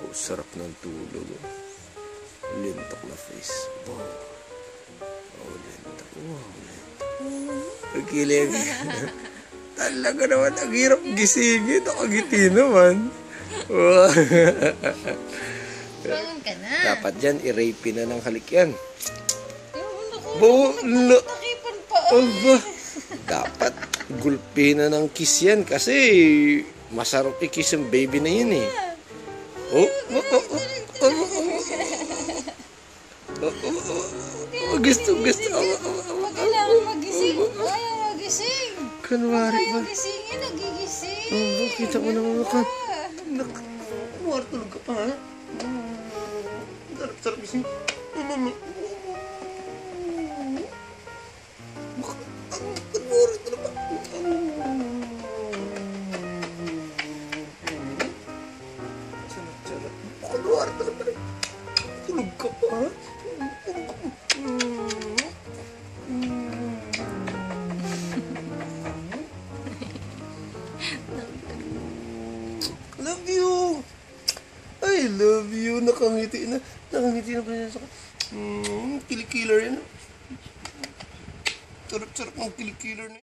po, sarap ng tulog. Lintok na face. Wow. Oh, lintok. Wow, lintok. Ang kilig. Talaga naman, ang hirap gisingin. Nakagiti naman. Wow. Bangon ka na. Dapat dyan, i-rape na ng halik yan. Naku, Bo, aba. Dapat, gulpi na ng kiss yan kasi masarap i-kiss ang baby na yun eh. Oh, gusto, gusto. Pag kailangan magising, ayaw magising. Kunwari Ayaw ba? magisingin, nagigising. Oh, kita mo naman. Ah. Nak, tulog ka pa ha? Sarap, sarap gising. Love you! I love you. Nakangiti na. Nakangiti na pa siya sa Mm, kilikiller yan. Sarap-sarap ng kilikiller na.